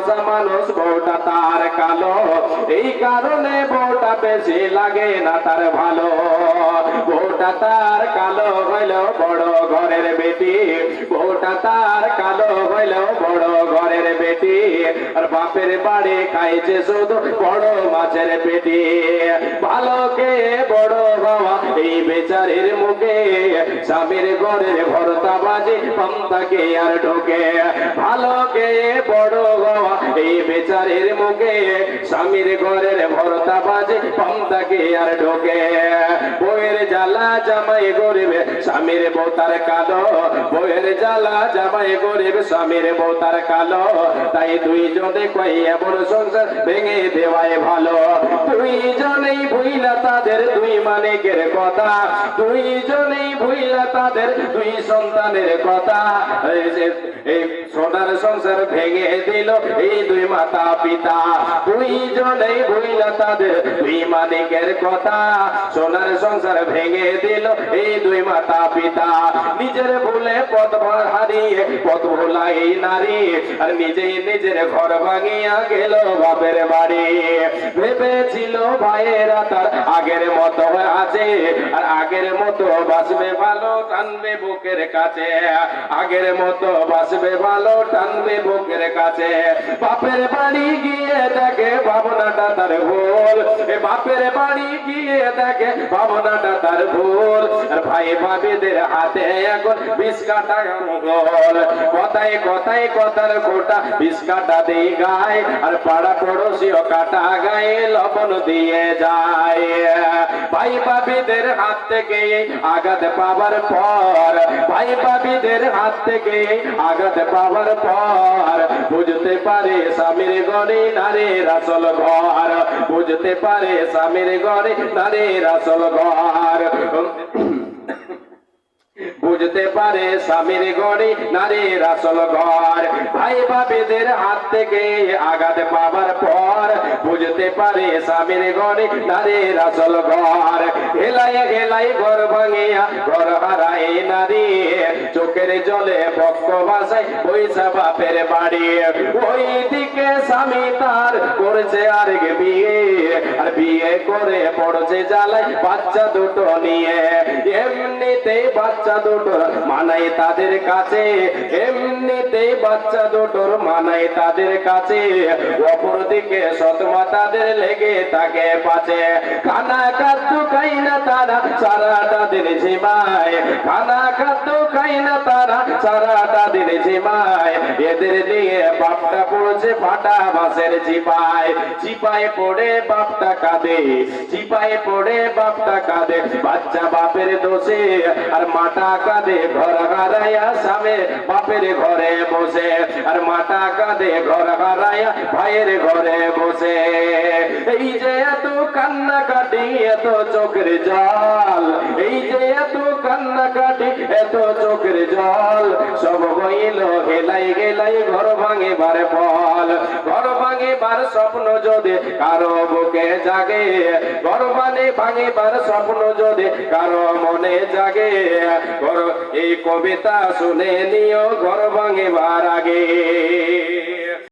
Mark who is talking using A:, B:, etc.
A: ফর্সা মানুষ বউটা তার কালো। এই কারণে বউটা বেশি লাগে না তার ভালো। বউটা তার কালো হইল বড় ঘরের বেটি। বউটা তার কালো হইল বড় ঘরের বেটি, আর বাপের বাড়ি খাইছে শুধু বড় মাছের পেটি। ভালো কে বড় বাবা এই বেচারির মুখে? স্বামীর ঘরের ভরতা বাজে পান্তাকে আর ঢোকে। ভালো কে বড় বাবা এই বেচারির মুখে? স্বামীর ঘরের ভরতা বাজে পান্তাকে আর ঢোকে। বইয়ের জ্বালা জামাই গরিব, স্বামীর বৌতার কালো। বইয়ের জ্বালা জামাই গরিব, স্বামীর বৌতার কালো। তাই দুইজনে কই এমন সংসার ভেঙে দেওয়াই ভালো দুইজনেই ভুইলা তাদের দুই মানিকের কথা দুইজনেই ভুইলা তাদের দুই সন্তানের কথা। এই সোনার সংসার ভেঙে দিল এই দুই মাতা পিতা দুইজনেই ভুইলা তাদের দুই মানিকের কথা। সোনার সংসার ভেঙে দিল এই দুই মাতা পিতা, নিজের ভুলে পথ হারিয়ে পথ ভোলা এই নারী, আর নিজেই নিজের ঘর ভাঙিয়া গেল বাপের বাড়ি। ভেবেছিল ভাইয়েরা তার আগের মতো আছে, আর আগের মতো বাসবে ভালো, টানবে বুকের কাছে। আগের মতো বাসবে ভালো, টানবে বুকের কাছে। বাপের বাড়ি গিয়ে দেখে ভাবনাটা তার ভুল। বাপের বাড়ি গিয়ে দেখে ভাবনাটা তার ভুল। ভাই ভাবিদের হাতে এখন বিষ কাটা কথায় কথায় কথার বিষ কাটা দেই গায়, আর পাড়া পড়োশিও কাটা গায়ে লবণ দিয়ে যায়। ভাই ভাবিদের হাত থেকে আঘাত পাবার পর, ভাই ভাবিদের হাত থেকে আঘাত পাবার পর, বুঝতে পারে স্বামীর গড়ে নারীর আসল ঘর। বুঝতে পারে স্বামীর গড়ে নারীর আসল ঘর। বুঝতে পারে স্বামীর গড়ে নারীর আসল ঘর। ভাই হাত থেকে আঘাত পাবার পর বুঝতে পারে স্বামীর গড়ে নারীর আসল ঘর। হেলাই হেলাই, ঘর ভাঙিয়া, ঘর হারাই নারী। চোখের জলে বক্ষ ভাষায় পয়সা বাপের বাড়ি। ওই দিকে স্বামী তার করছে আর বিয়ে। আর বিয়ে করে পড়ছে জ্বালায় বাচ্চা দুটো নিয়ে। এমনিতেই বাচ্চা দুটো মানাই তাদের কাছে। এমনিতেই বাচ্চা দুটোর মানাই তাদের কাছে। অপরদিকে সতমা তাদের লেগে তাকে পাচে খানা খাদ্য খাই না তারা, সারাটা দিন ঝিমায়। খানা খাদ্য খাই না তারা, সারাটা দিন ঝিমায়। এদের দিয়ে বাপটা পড়ছে ফাটা বাসের চিপায় চিপায় পড়ে বাপটা কাঁদে চিপায় পড়ে বাপটা কাঁদে। বাচ্চা বাপের দোষে আর মাটা কাঁদে, ঘর হারাইয়া সামে বাপের ঘরে বসে। আর মাটা কাঁদে, ঘর হারাইয়া ভাইয়ের ঘরে বসে। এই যে এত কান্না কাটি এত চোখের জল এত চোখের জল, সব হইল হেলাই গেলাই, ঘর ভাঙে বারে ফল। ঘর ভাঙে বার স্বপ্ন যদি কারও বুকে জাগে, ঘর মানে ভাঙে বার স্বপ্ন যদি কারও মনে জাগে, ঘর এই কবিতা শুনে নিও, ঘর ভাঙে বার আগে।